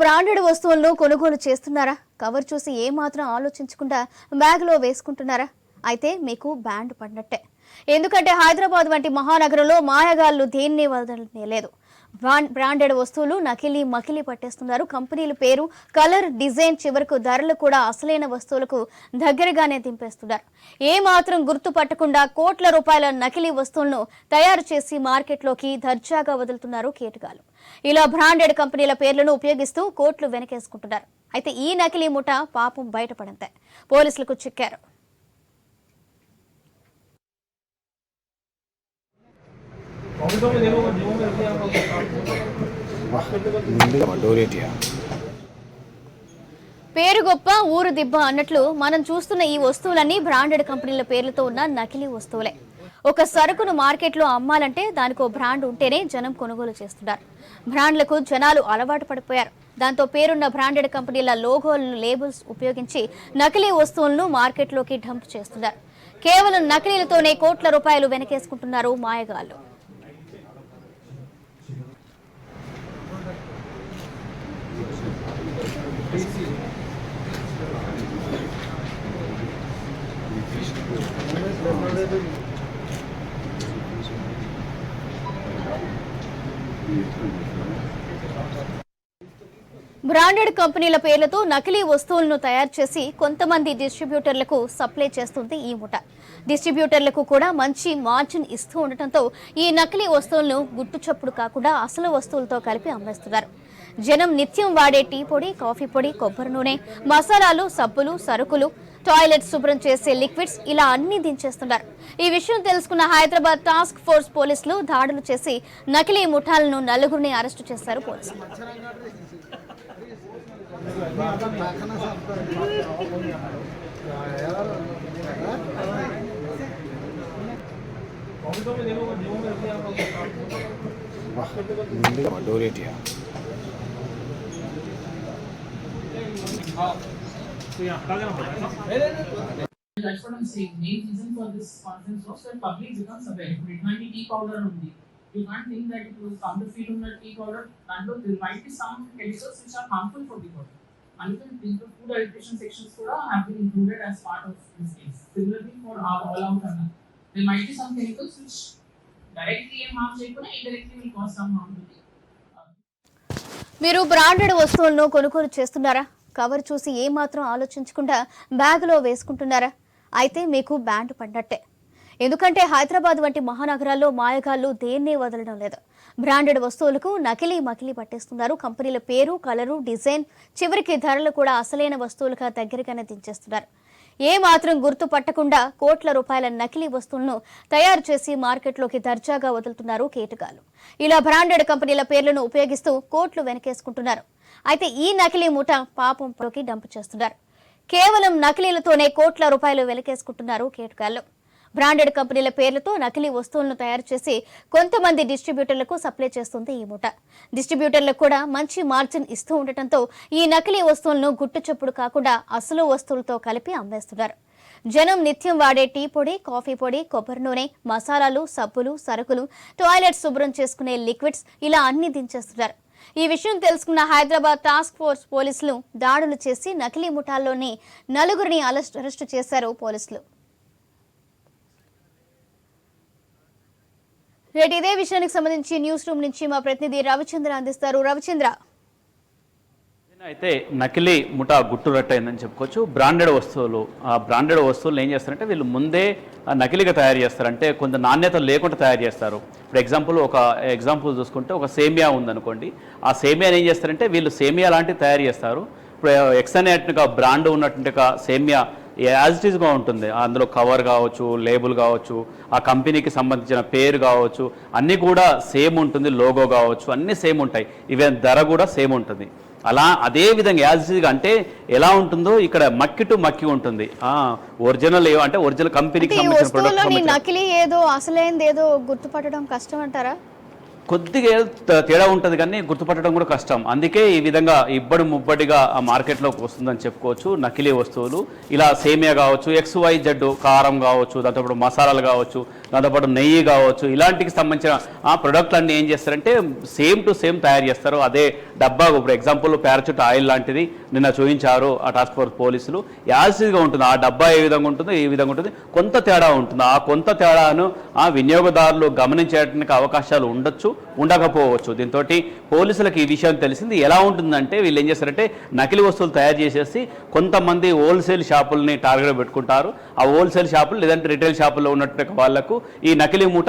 Branded వస్తువులను కొనుగోలు చేస్తున్నారా? కవర్ చూసి ఏమాత్రం ఆలోచించకుండా బ్యాగ్లో వేసుకుంటున్నారా? అయితే మీకు బ్యాండ్ పడినట్టే. ఎందుకంటే హైదరాబాద్ వంటి మహానగరంలో మాయగాళ్ళు దేన్ని వదలనే లేదు బ్రాండెడ్ వస్తువులు నకిలీ మకిలీ పట్టేస్తున్నారు. కంపెనీల పేరు కలర్ డిజైన్ చివరకు ధరలు కూడా అసలైన వస్తువులకు దగ్గరగానే దింపేస్తున్నారు. ఏ మాత్రం గుర్తు పట్టకుండా కోట్ల రూపాయల నకిలీ వస్తువులను తయారు చేసి మార్కెట్లోకి దర్జాగా వదులుతున్నారు కేటగాలు. ఇలా బ్రాండెడ్ కంపెనీల పేర్లను ఉపయోగిస్తూ కోట్లు వెనకేసుకుంటున్నారు. అయితే ఈ నకిలీ ముఠ పాపం బయటపడంతే పోలీసులకు చిక్కారు. పేరు గొప్ప ఊరు దిబ్బ అన్నట్లు మనం చూస్తున్న ఈ వస్తువులన్నీ బ్రాండెడ్ కంపెనీల పేర్లతో ఉన్న నకిలీ వస్తువులే. ఒక సరుకును మార్కెట్లో అమ్మాలంటే దానికో బ్రాండ్ ఉంటేనే జనం కొనుగోలు చేస్తున్నారు. బ్రాండ్లకు జనాలు అలవాటు పడిపోయారు. దాంతో పేరున్న బ్రాండెడ్ కంపెనీల లోగోలను లేబుల్స్ ఉపయోగించి నకిలీ వస్తువులను మార్కెట్లోకి డంప్ చేస్తున్నారు. కేవలం నకిలీలతోనే కోట్ల రూపాయలు వెనకేసుకుంటున్నారు మాయగాళ్ళు. బ్రాండెడ్ కంపెనీల పేర్లతో నకిలీ వస్తువులను తయారు చేసి కొంతమంది డిస్ట్రిబ్యూటర్లకు సప్లై చేస్తుంది ఈ ముఠ డిస్ట్రిబ్యూటర్లకు కూడా మంచి మార్జిన్ ఇస్తూ ఉండటంతో ఈ నకిలీ వస్తువులను గుట్టుచప్పుడు కాకుండా అసలు వస్తువులతో కలిపి అమ్మేస్తున్నారు. జనం నిత్యం వాడే టీ పొడి కాఫీ పొడి కొబ్బరి నూనె మసాలాలు సబ్బులు సరుకులు టాయిలెట్ శుభ్రం చేసే లిక్విడ్స్ ఇలా అన్ని దించేస్తున్నారు. ఈ విషయం తెలుసుకున్న హైదరాబాద్ టాస్క్ ఫోర్స్ పోలీసులు దాడులు చేసి నకిలీ ముఠాలను నలుగురిని అరెస్టు చేశారు పోలీసులు. డోరేటియా That's what I'm saying. Main reason for this conference was that public becomes aware. It might be tea powder only. You can't think that it will counterfeit on that tea powder. And look, there might be some chemicals which are harmful for the body. And even in the food education sections kuda have been included as part of this case. Similarly for our all out runner. There might be some chemicals which directly harm చేయకుండా indirectly will cause some harm to the మీరు branded వస్తువులను కొనుగోలు చేస్తున్నారా cover చూసి ఏమాత్రం ఆలోచించకుండా బ్యాగ్లో వేసుకుంటున్నారా? అయితే మీకు బ్యాండ్ పడ్డట్టే. ఎందుకంటే హైదరాబాద్ వంటి మహానగరాల్లో మాయగాళ్ళు దేన్నే వదలడం లేదు. బ్రాండెడ్ వస్తువులకు నకిలీ మకిలీ పట్టేస్తున్నారు. కంపెనీల పేరు కలరు డిజైన్ చివరికి ధరలు కూడా అసలైన వస్తువులుగా దగ్గరగానే దించేస్తున్నారు. ఏ మాత్రం గుర్తు పట్టకుండా కోట్ల రూపాయల నకిలీ వస్తువులను తయారు చేసి మార్కెట్లోకి దర్జాగా వదులుతున్నారు కేటగాలు ఇలా బ్రాండెడ్ కంపెనీల పేర్లను ఉపయోగిస్తూ కోట్లు వెనకేసుకుంటున్నారు. అయితే ఈ నకిలీ మూట పాపంలోకి డంప్ చేస్తున్నారు. కేవలం నకిలీలతోనే కోట్ల రూపాయలు వెనకేసుకుంటున్నారు కేటగాళ్ళు బ్రాండెడ్ కంపెనీల పేర్లతో నకిలీ వస్తువులను తయారు చేసి కొంతమంది డిస్ట్రిబ్యూటర్లకు సప్లై చేస్తుంది ఈ ముఠ డిస్ట్రిబ్యూటర్లకు కూడా మంచి మార్జిన్ ఇస్తూ ఉండటంతో ఈ నకిలీ వస్తువులను గుట్టు చప్పుడు కాకుండా అసలు వస్తువులతో కలిపి అమ్మేస్తున్నారు. జనం నిత్యం వాడే టీ పొడి కాఫీ పొడి కొబ్బరి నూనె మసాలాలు సబ్బులు సరుకులు టాయిలెట్ శుభ్రం చేసుకునే లిక్విడ్స్ ఇలా అన్ని దించేస్తున్నారు. ఈ విషయం తెలుసుకున్న హైదరాబాద్ టాస్క్ ఫోర్స్ పోలీసులు దాడులు చేసి నకిలీ ముఠాల్లోని నలుగురిని అరెస్ట్ అరెస్టు చేశారు పోలీసులు. రేటు ఇదే విషయానికి సంబంధించి న్యూస్ రూమ్ నుంచి మా ప్రతినిధి రవిచంద్ర అందిస్తారు. రవిచంద్ర. అయితే నకిలీ ముఠా గుట్టురట్టయిందని చెప్పుకోవచ్చు. బ్రాండెడ్ వస్తువులు ఆ బ్రాండెడ్ వస్తువులు ఏం చేస్తారంటే వీళ్ళు ముందే నకిలీగా తయారు చేస్తారంటే కొంత నాణ్యత లేకుండా తయారు చేస్తారు. ఇప్పుడు ఎగ్జాంపుల్ ఒక ఎగ్జాంపుల్ చూసుకుంటే ఒక సేమియా ఉందనుకోండి. ఆ సేమియాని ఏం చేస్తారంటే వీళ్ళు సేమియా లాంటివి తయారు చేస్తారు. ఇప్పుడు ఎక్సనేట్గా బ్రాండ్ ఉన్నటువంటి సేమియా యాజ్ ఇట్ ఈస్గా ఉంటుంది అందులో కవర్ కావచ్చు లేబుల్ కావచ్చు ఆ కంపెనీకి సంబంధించిన పేరు కావచ్చు అన్నీ కూడా సేమ్ ఉంటుంది లోగో కావచ్చు అన్నీ సేమ్ ఉంటాయి. ఈవెన్ ధర కూడా సేమ్ ఉంటుంది. అలా అదే విధంగా యాజ్గా అంటే ఎలా ఉంటుందో ఇక్కడ మక్కి టు మక్కి ఉంటుంది. ఆ ఒరిజినల్ అంటే ఒరిజినల్ కంపెనీకి సంబంధించిన నకిలీ ఏదో అసలైంది ఏదో గుర్తుపట్టడం కష్టం అంటారా? కొద్దిగా తేడా ఉంటుంది కానీ గుర్తుపట్టడం కూడా కష్టం. అందుకే ఈ విధంగా ఇబ్బడి ముబ్బడిగా ఆ మార్కెట్లోకి వస్తుందని చెప్పుకోవచ్చు. నకిలీ వస్తువులు ఇలా సేమియా కావచ్చు ఎక్స్ వై జడ్డు కారం కావచ్చు దాంతోపాటు మసాలాలు కావచ్చు దాంతోపాటు నెయ్యి కావచ్చు ఇలాంటికి సంబంధించిన ఆ ప్రొడక్ట్లు అన్నీ ఏం చేస్తారంటే సేమ్ టు సేమ్ తయారు చేస్తారు. అదే డబ్బా ఇప్పుడు ఎగ్జాంపుల్ పారాచూట్ ఆయిల్ లాంటిది నిన్న చూపించారు ఆ టాస్క్ ఫోర్స్ పోలీసులు. యాసిడ్గా ఉంటుంది. ఆ డబ్బా ఏ విధంగా ఉంటుందో ఏ విధంగా ఉంటుంది. కొంత తేడా ఉంటుంది. ఆ కొంత తేడాను ఆ వినియోగదారులు గమనించడానికి అవకాశాలు ఉండొచ్చు ఉండకపోవచ్చు. దీంతో పోలీసులకు ఈ విషయం తెలిసింది. ఎలా ఉంటుందంటే వీళ్ళు ఏం చేస్తారంటే నకిలీ వస్తువులు తయారు చేసేసి కొంతమంది హోల్సేల్ షాపుల్ని టార్గెట్ పెట్టుకుంటారు. ఆ హోల్సేల్ షాపులు లేదంటే రిటైల్ షాపుల్లో ఉన్నట్టు వాళ్ళకు ఈ నకిలీ మూట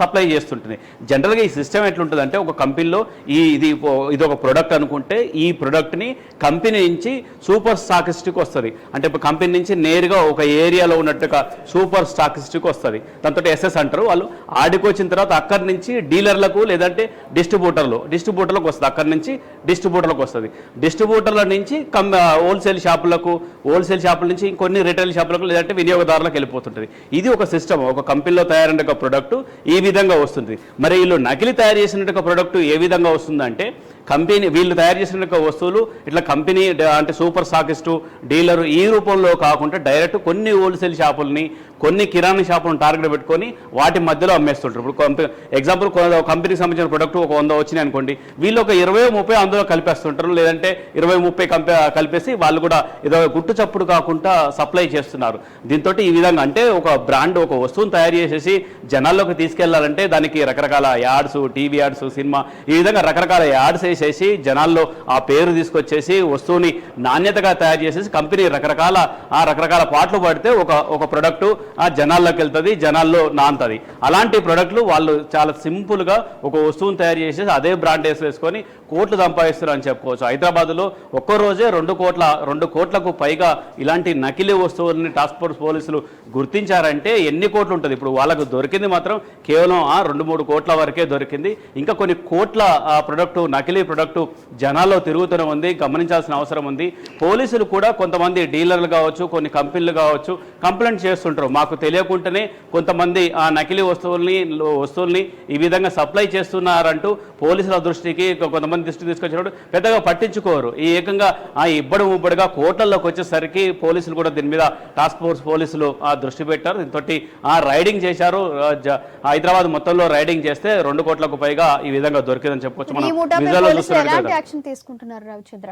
సప్లై చేస్తుంటుంది. జనరల్గా ఈ సిస్టమ్ ఎట్లుంటుందంటే ఒక కంపెనీలో ఈ ఇది ఇది ఒక ప్రొడక్ట్ అనుకుంటే ఈ ప్రొడక్ట్ని కంపెనీ నుంచి సూపర్ స్టాకిస్టిక్ వస్తుంది. అంటే ఇప్పుడు కంపెనీ నుంచి నేరుగా ఒక ఏరియాలో ఉన్నట్టుగా సూపర్ స్టాకిస్టిక్ వస్తుంది. దాంతో ఎస్ఎస్ అంటారు. వాళ్ళు ఆడికి వచ్చిన తర్వాత అక్కడి నుంచి డీలర్లకు లేదంటే డిస్ట్రిబ్యూటర్లు డిస్ట్రిబ్యూటర్లకు వస్తుంది. అక్కడి నుంచి డిస్ట్రిబ్యూటర్లకు వస్తుంది. డిస్ట్రిబ్యూటర్ల నుంచి కం హోల్సేల్ షాపులకు హోల్సేల్ షాపుల నుంచి కొన్ని రిటైల్ షాపులకు లేదంటే వినియోగదారులకు వెళ్ళిపోతుంటుంది. ఇది ఒక సిస్టమ్ ఒక కంపెనీలో తయారైన ఒక ప్రొడక్ట్ ఈ విధంగా వస్తుంది. మరి వీళ్ళు నకిలీ తయారు చేసిన ఒక ప్రొడక్ట్ ఏ విధంగా వస్తుందంటే కంపెనీ వీళ్ళు తయారు చేసిన వస్తువులు ఇట్లా కంపెనీ అంటే సూపర్ స్టాకిస్టు డీలర్ ఈ రూపంలో కాకుండా డైరెక్ట్ కొన్ని హోల్సేల్ షాపుల్ని కొన్ని కిరాణా షాపులను టార్గెట్ పెట్టుకొని వాటి మధ్యలో అమ్మేస్తుంటారు ఇప్పుడు కంపెనీ ఎగ్జాంపుల్ కంపెనీకి సంబంధించిన ప్రొడక్ట్ ఒక వంద వచ్చినాయి అనుకోండి వీళ్ళు ఒక ఇరవై ముప్పై అందులో కలిపేస్తుంటారు. లేదంటే ఇరవై ముప్పై కంపే కలిపేసి వాళ్ళు కూడా ఏదో గుట్టు చప్పుడు కాకుండా సప్లై చేస్తున్నారు. దీంతో ఈ విధంగా అంటే ఒక బ్రాండ్ ఒక వస్తువును తయారు చేసేసి జనాల్లోకి తీసుకెళ్ళాలంటే దానికి రకరకాల యాడ్స్ టీవీ యాడ్స్ సినిమా ఈ విధంగా రకరకాల యాడ్స్ వేసేసి జనాల్లో ఆ పేరు తీసుకొచ్చేసి వస్తువుని నాణ్యతగా తయారు చేసేసి కంపెనీ రకరకాల ఆ రకరకాల పాటలు పడితే ఒక ఒక ప్రొడక్టు ఆ జనాల్లోకి వెళ్తుంది జనాల్లో నాంతది. అలాంటి ప్రొడక్ట్లు వాళ్ళు చాలా సింపుల్గా ఒక వస్తువును తయారు చేసేసి అదే బ్రాండ్ వేసి వేసుకొని కోట్లు సంపాదిస్తున్నారు అని చెప్పుకోవచ్చు. హైదరాబాద్లో ఒక్కో రోజే రెండు కోట్ల రెండు కోట్లకు పైగా ఇలాంటి నకిలీ వస్తువులని టాస్క్ ఫోర్స్ పోలీసులు గుర్తించారంటే ఎన్ని కోట్లు ఉంటుంది? ఇప్పుడు వాళ్ళకు దొరికింది మాత్రం కేవలం ఆ రెండు మూడు కోట్ల వరకే దొరికింది. ఇంకా కొన్ని కోట్ల ఆ ప్రొడక్టు నకిలీ ప్రొడక్టు జనాల్లో తిరుగుతూనే ఉంది గమనించాల్సిన అవసరం ఉంది. పోలీసులు కూడా కొంతమంది డీలర్లు కావచ్చు కొన్ని కంపెనీలు కావచ్చు కంప్లైంట్ చేస్తుంటారు. మాకు తెలియకుండానే కొంతమంది ఆ నకిలీ వస్తువుల్ని వస్తువుల్ని ఈ విధంగా సప్లై చేస్తున్నారంటూ పోలీసుల దృష్టికి కొంతమంది దృష్టికి తీసుకొచ్చినప్పుడు పెద్దగా పట్టించుకోరు. ఈ ఏకంగా ఆ ఇబ్బడి ముబ్బడిగా కోట్లలోకి వచ్చేసరికి పోలీసులు కూడా దీని మీద టాస్క్ ఫోర్స్ పోలీసులు ఆ దృష్టి పెట్టారు. దీంతో ఆ రైడింగ్ చేశారు. హైదరాబాద్ మొత్తంలో రైడింగ్ చేస్తే రెండు కోట్లకు పైగా ఈ విధంగా దొరికిందని చెప్పుకోవచ్చు మనం పోలీసులు ఎలాంటి. యాక్షన్ తీసుకుంటున్నారు రవిచంద్ర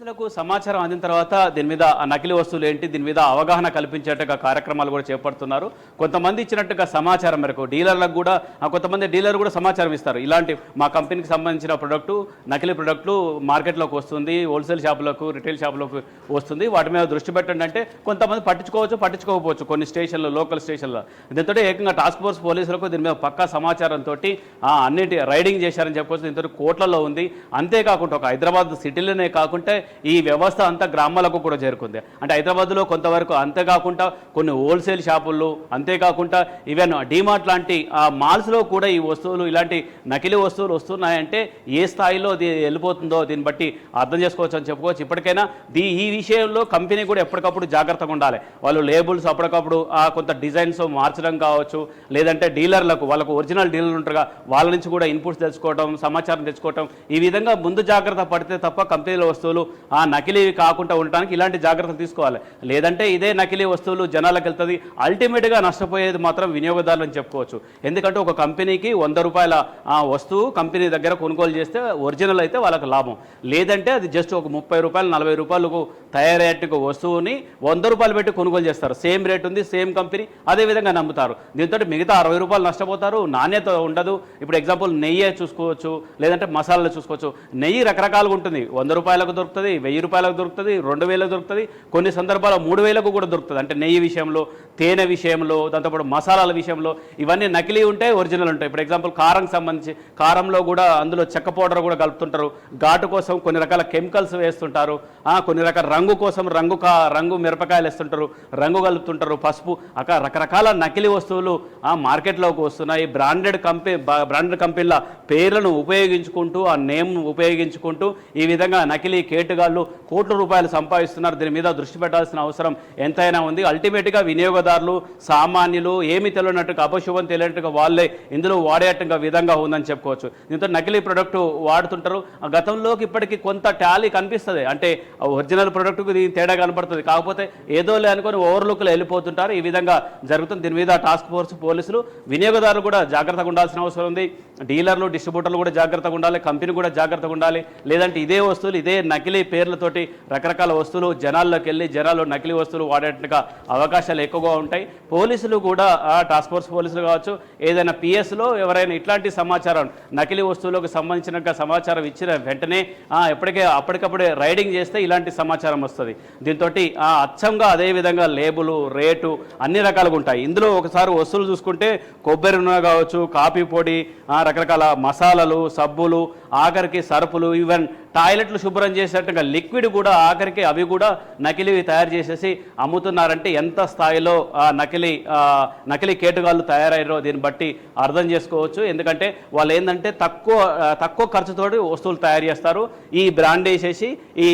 పోలీసులకు సమాచారం అందిన తర్వాత దీని మీద ఆ నకిలీ వస్తువులు ఏంటి? దీని మీద అవగాహన కల్పించేట్టుగా కార్యక్రమాలు కూడా చేపడుతున్నారు. కొంతమంది ఇచ్చినట్టుగా సమాచారం మేరకు డీలర్లకు కూడా కొంతమంది డీలర్ కూడా సమాచారం ఇస్తారు. ఇలాంటి మా కంపెనీకి సంబంధించిన ప్రొడక్టు నకిలీ ప్రొడక్టు మార్కెట్లోకి వస్తుంది హోల్సేల్ షాపులకు రిటైల్ షాపులకు వస్తుంది. వాటి మీద దృష్టి పెట్టండి అంటే కొంతమంది పట్టించుకోవచ్చు పట్టించుకోకపోవచ్చు. కొన్ని స్టేషన్లు లోకల్ స్టేషన్లో. దీంతో ఏకంగా టాస్క్ ఫోర్స్ పోలీసులకు దీని మీద పక్కా సమాచారంతో అన్నిటి రైడింగ్ చేశారని చెప్పుకోవచ్చు దీంతో కోట్లలో ఉంది. అంతేకాకుండా ఒక హైదరాబాద్ సిటీలోనే కాకుండా ఈ వ్యవస్థ అంతా గ్రామాలకు కూడా చేరుకుంది. అంటే హైదరాబాద్లో కొంతవరకు అంతేకాకుండా కొన్ని హోల్సేల్ షాపుల్లో అంతేకాకుండా ఈవెన్ డీమార్ట్ లాంటి ఆ మాల్స్లో కూడా ఈ వస్తువులు ఇలాంటి నకిలీ వస్తువులు వస్తున్నాయంటే ఏ స్థాయిలో అది వెళ్ళిపోతుందో దీన్ని బట్టి అర్థం చేసుకోవచ్చు అని చెప్పుకోవచ్చు. ఇప్పటికైనా దీ ఈ విషయంలో కంపెనీ కూడా ఎప్పటికప్పుడు జాగ్రత్తగా ఉండాలి. వాళ్ళు లేబుల్స్ అప్పటికప్పుడు ఆ కొంత డిజైన్స్ మార్చడం కావచ్చు లేదంటే డీలర్లకు వాళ్ళకు ఒరిజినల్ డీలర్లు ఉంటారుగా వాళ్ళ నుంచి కూడా ఇన్పుట్స్ తెచ్చుకోవడం సమాచారం తెచ్చుకోవడం ఈ విధంగా ముందు జాగ్రత్త పడితే తప్ప కంపెనీల వస్తువులు ఆ నకిలీ కాకుండా ఉండటానికి ఇలాంటి జాగ్రత్తలు తీసుకోవాలి. లేదంటే ఇదే నకిలీ వస్తువులు జనాలకు వెళ్తుంది. అల్టిమేట్గా నష్టపోయేది మాత్రం వినియోగదారులు అని చెప్పుకోవచ్చు. ఎందుకంటే ఒక కంపెనీకి వంద రూపాయల ఆ వస్తువు కంపెనీ దగ్గర కొనుగోలు చేస్తే ఒరిజినల్ అయితే వాళ్ళకి లాభం. లేదంటే అది జస్ట్ ఒక ముప్పై రూపాయలు నలభై రూపాయలకు తయారయ్యేట్టు వస్తువుని వంద రూపాయలు పెట్టి కొనుగోలు చేస్తారు. సేమ్ రేట్ ఉంది సేమ్ కంపెనీ అదే విధంగా నమ్ముతారు. దీంతో మిగతా అరవై రూపాయలు నష్టపోతారు నాణ్యత ఉండదు. ఇప్పుడు ఎగ్జాంపుల్ నెయ్యి చూసుకోవచ్చు లేదంటే మసాలాలు చూసుకోవచ్చు. నెయ్యి రకరకాలుగా ఉంటుంది. వంద రూపాయలకు దొరుకుతుంది వెయ్యి రూపాయలకు దొరుకుతుంది రెండు వేలకు దొరుకుతుంది కొన్ని సందర్భాల్లో మూడు వేలకు కూడా దొరుకుతుంది. అంటే నెయ్యి విషయంలో తేనె విషయంలో దాంతోపాటు మసాలాల విషయంలో ఇవన్నీ నకిలీ ఉంటాయి ఒరిజినల్ ఉంటాయి. ఇప్పుడు ఎగ్జాంపుల్ కారం సంబంధించి కారంలో కూడా అందులో చెక్క పౌడర్ కూడా కలుపుతుంటారు. ఘాటు కోసం కొన్ని రకాల కెమికల్స్ వేస్తుంటారు. కొన్ని రకాల రంగు కోసం రంగు కా రంగు మిరపకాయలు వేస్తుంటారు రంగు కలుపుతుంటారు పసుపు అక రకరకాల నకిలీ వస్తువులు ఆ మార్కెట్లోకి వస్తున్నాయి. బ్రాండెడ్ కంపెనీ బ్రాండెడ్ కంపెనీల పేర్లను ఉపయోగించుకుంటూ ఆ నేమ్ ఉపయోగించుకుంటూ ఈ విధంగా నకిలీ కేటు కేటుగాళ్ళు కోట్ల రూపాయలు సంపాదిస్తున్నారు. దీని మీద దృష్టి పెట్టాల్సిన అవసరం ఎంతైనా ఉంది. అల్టిమేట్గా వినియోగదారులు సామాన్యులు ఏమి తెలియనట్టుగా అపశుభం తెలియనట్టుగా వాళ్ళే ఇందులో వాడేట్టుగా విధంగా ఉందని చెప్పుకోవచ్చు. దీంతో నకిలీ ప్రొడక్ట్ వాడుతుంటారు. ఆ గతంలోకి ఇప్పటికి కొంత టాలీ కనిపిస్తుంది. అంటే ఒరిజినల్ ప్రొడక్ట్కి దీని తేడా కనపడుతుంది. కాకపోతే ఏదోలే అనుకొని ఓవర్లుక్లో వెళ్ళిపోతుంటారు. ఈ విధంగా జరుగుతుంది. దీని మీద టాస్క్ ఫోర్స్ పోలీసులు వినియోగదారులు కూడా జాగ్రత్తగా ఉండాల్సిన అవసరం ఉంది. డీలర్లు డిస్ట్రిబ్యూటర్లు కూడా జాగ్రత్తగా ఉండాలి. కంపెనీ కూడా జాగ్రత్తగా ఉండాలి. లేదంటే ఇదే వస్తువులు ఇదే నకిలీ పేర్లతోటి రకరకాల వస్తువులు జనాల్లోకి వెళ్ళి జనాలు నకిలీ వస్తువులు వాడేట్టుగా అవకాశాలు ఎక్కువగా ఉంటాయి. పోలీసులు కూడా టాస్క్ ఫోర్స్ పోలీసులు కావచ్చు ఏదైనా పిఎస్లో ఎవరైనా ఇట్లాంటి సమాచారం నకిలీ వస్తువులకు సంబంధించిన సమాచారం ఇచ్చిన వెంటనే ఎప్పటికే అప్పటికప్పుడే రైడింగ్ చేస్తే ఇలాంటి సమాచారం వస్తుంది. దీంతో అచ్చంగా అదే విధంగా లేబులు రేటు అన్ని రకాలుగా ఉంటాయి. ఇందులో ఒకసారి వస్తువులు చూసుకుంటే కొబ్బరి నూనె కావచ్చు కాఫీ పొడి రకరకాల మసాలాలు సబ్బులు ఆఖరికి సరుపులు ఈవెన్ టాయిలెట్లు శుభ్రం చేసేట్టుగా లిక్విడ్ కూడా ఆఖరికి అవి కూడా నకిలీవి తయారు చేసేసి అమ్ముతున్నారంటే ఎంత స్థాయిలో నకిలీ నకిలీ కేటుగాళ్ళు తయారయ్యారో దీన్ని బట్టి అర్థం చేసుకోవచ్చు. ఎందుకంటే వాళ్ళు ఏంటంటే తక్కువ తక్కువ ఖర్చుతో వస్తువులు తయారు చేస్తారు. ఈ బ్రాండ్ వేసేసి ఈ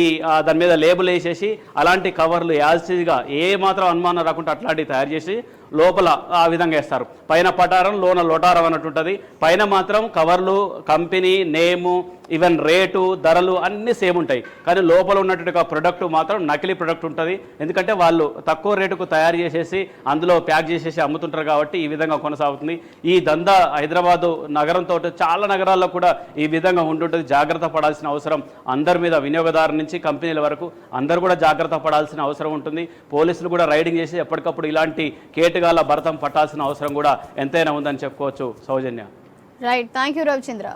దాని మీద లేబుల్ వేసేసి అలాంటి కవర్లు యాజిగా ఏ మాత్రం అనుమానం రాకుండా అట్లాంటివి తయారు చేసి లోపల ఆ విధంగా వేస్తారు. పైన పటారం లోన లోటారం అన్నట్టుంటుంది పైన మాత్రం కవర్లు కంపెనీ నేము ఈవెన్ రేటు ధరలు అన్నీ సేమ్ ఉంటాయి. కానీ లోపల ఉన్నటువంటి ప్రొడక్ట్ మాత్రం నకిలీ ప్రొడక్ట్ ఉంటుంది. ఎందుకంటే వాళ్ళు తక్కువ రేటుకు తయారు చేసేసి అందులో ప్యాక్ చేసేసి అమ్ముతుంటారు కాబట్టి ఈ విధంగా కొనసాగుతుంది. ఈ దందా హైదరాబాదు నగరంతో చాలా నగరాల్లో కూడా ఈ విధంగా ఉంటుంటుంది జాగ్రత్త పడాల్సిన అవసరం అందరి మీద వినియోగదారు నుంచి కంపెనీల వరకు అందరూ కూడా జాగ్రత్త పడాల్సిన అవసరం ఉంటుంది. పోలీసులు కూడా రైడింగ్ చేసి ఎప్పటికప్పుడు ఇలాంటి కేటుగాల భరతం పట్టాల్సిన అవసరం కూడా ఎంతైనా ఉందని చెప్పుకోవచ్చు. Soujanya. Right thank you Ravichandra